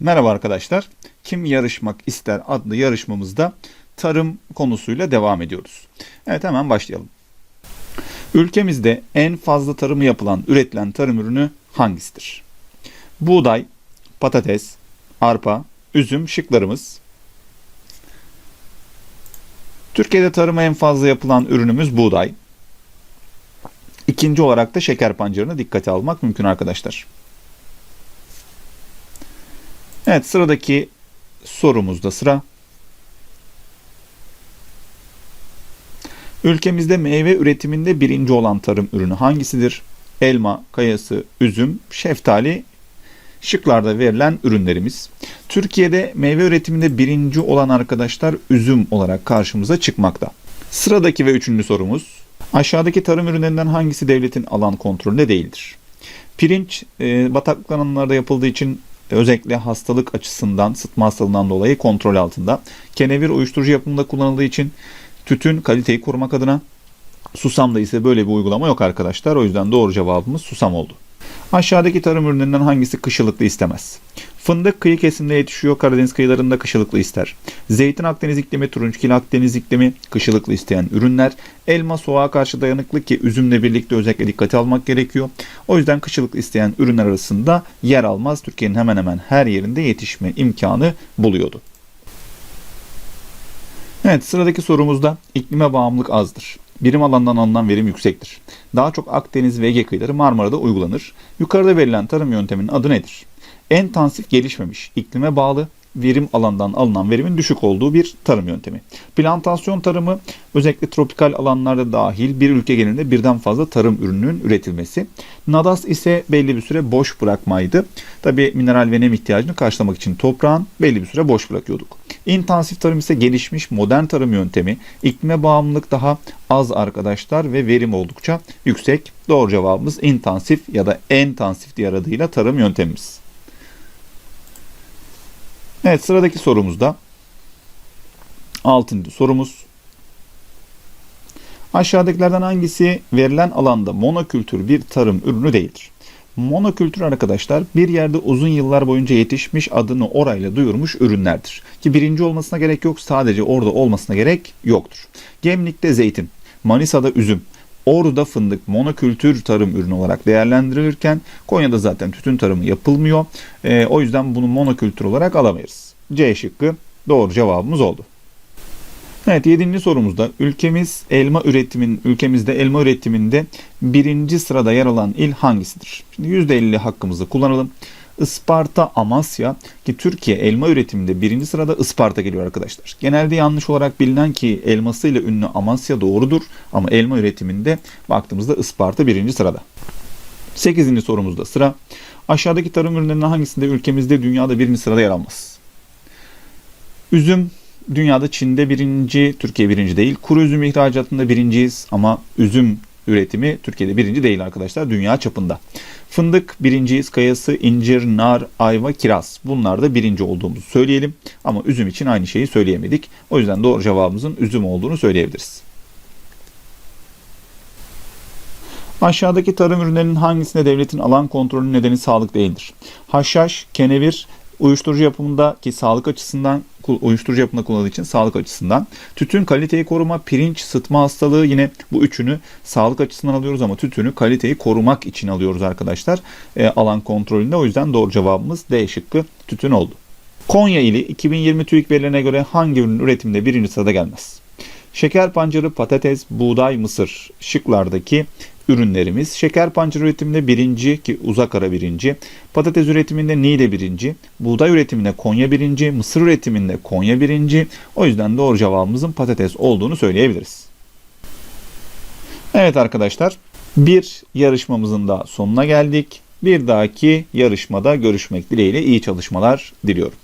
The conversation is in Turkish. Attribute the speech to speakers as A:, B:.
A: Merhaba arkadaşlar. Kim yarışmak ister adlı yarışmamızda tarım konusuyla devam ediyoruz. Evet hemen başlayalım. Ülkemizde en fazla tarımı yapılan, üretilen tarım ürünü hangisidir? Buğday, patates, arpa, üzüm şıklarımız. Türkiye'de tarıma en fazla yapılan ürünümüz buğday. İkinci olarak da şeker pancarını dikkate almak mümkün arkadaşlar. Evet sıradaki sorumuzda sıra. Ülkemizde meyve üretiminde birinci olan tarım ürünü hangisidir? Elma, kayası, üzüm, şeftali şıklarda verilen ürünlerimiz. Türkiye'de meyve üretiminde birinci olan arkadaşlar üzüm olarak karşımıza çıkmakta. Sıradaki ve üçüncü sorumuz. Aşağıdaki tarım ürünlerinden hangisi devletin alan kontrolünde değildir? Pirinç e, bataklık alanlarda yapıldığı için özellikle hastalık açısından, sıtma hastalığından dolayı kontrol altında. Kenevir uyuşturucu yapımında kullanıldığı için tütün kaliteyi korumak adına. Susamda ise böyle bir uygulama yok arkadaşlar. O yüzden doğru cevabımız susam oldu. Aşağıdaki tarım ürünlerinden hangisi kışılıklı istemez? Fındık kıyı kesimde yetişiyor. Karadeniz kıyılarında kışılıklı ister. Zeytin Akdeniz iklimi, turunçgil Akdeniz iklimi kışılıklı isteyen ürünler. Elma soğuğa karşı dayanıklı ki üzümle birlikte özellikle dikkate almak gerekiyor. O yüzden kışılıklı isteyen ürünler arasında yer almaz. Türkiye'nin hemen hemen her yerinde yetişme imkanı buluyordu. Evet sıradaki sorumuzda iklime bağımlılık azdır. Birim alandan alınan verim yüksektir. Daha çok Akdeniz ve Ege kıyıları Marmara'da uygulanır. Yukarıda verilen tarım yönteminin adı nedir? Entansif gelişmemiş, iklime bağlı, verim alandan alınan verimin düşük olduğu bir tarım yöntemi. Plantasyon tarımı özellikle tropikal alanlarda dahil bir ülke genelinde birden fazla tarım ürününün üretilmesi. Nadas ise belli bir süre boş bırakmaydı. Tabi mineral ve nem ihtiyacını karşılamak için toprağın belli bir süre boş bırakıyorduk. İntensif tarım ise gelişmiş modern tarım yöntemi. İklime bağımlılık daha az arkadaşlar ve verim oldukça yüksek. Doğru cevabımız intensif ya da entensif diğer adıyla tarım yöntemimiz. Evet sıradaki sorumuzda altıncı sorumuz. Aşağıdakilerden hangisi verilen alanda monokültür bir tarım ürünü değildir? Monokültür arkadaşlar bir yerde uzun yıllar boyunca yetişmiş adını orayla duyurmuş ürünlerdir. Ki birinci olmasına gerek yok sadece orada olmasına gerek yoktur. Gemlik'te zeytin, Manisa'da üzüm, Ordu'da fındık monokültür tarım ürünü olarak değerlendirilirken Konya'da zaten tütün tarımı yapılmıyor. E, o yüzden bunu monokültür olarak alamayız. C şıkkı doğru cevabımız oldu. Evet 7. sorumuzda ülkemiz elma üretimin ülkemizde elma üretiminde birinci sırada yer alan il hangisidir? Şimdi %50 hakkımızı kullanalım. Isparta, Amasya ki Türkiye elma üretiminde birinci sırada Isparta geliyor arkadaşlar. Genelde yanlış olarak bilinen ki elmasıyla ünlü Amasya doğrudur ama elma üretiminde baktığımızda Isparta birinci sırada. 8. sorumuzda sıra. Aşağıdaki tarım ürünlerinden hangisinde ülkemizde dünyada birinci sırada yer almaz? Üzüm dünyada Çin'de birinci, Türkiye birinci değil. Kuru üzüm ihracatında birinciyiz ama üzüm üretimi Türkiye'de birinci değil arkadaşlar dünya çapında. Fındık birinciyiz, kayası, incir, nar, ayva, kiraz. Bunlar da birinci olduğumuzu söyleyelim. Ama üzüm için aynı şeyi söyleyemedik. O yüzden doğru cevabımızın üzüm olduğunu söyleyebiliriz. Aşağıdaki tarım ürünlerinin hangisinde devletin alan kontrolü nedeni sağlık değildir? Haşhaş, kenevir, uyuşturucu yapımında ki sağlık açısından uyuşturucu yapımında kullanıldığı için sağlık açısından. Tütün kaliteyi koruma, pirinç, sıtma hastalığı yine bu üçünü sağlık açısından alıyoruz ama tütünü kaliteyi korumak için alıyoruz arkadaşlar. E, alan kontrolünde o yüzden doğru cevabımız D şıkkı tütün oldu. Konya ili 2020 TÜİK verilerine göre hangi ürünün üretiminde birinci sırada gelmez? Şeker pancarı, patates, buğday, mısır şıklardaki ürünlerimiz. Şeker pancar üretiminde birinci ki uzak ara birinci. Patates üretiminde Niğde birinci. Buğday üretiminde Konya birinci. Mısır üretiminde Konya birinci. O yüzden doğru cevabımızın patates olduğunu söyleyebiliriz. Evet arkadaşlar bir yarışmamızın da sonuna geldik. Bir dahaki yarışmada görüşmek dileğiyle iyi çalışmalar diliyorum.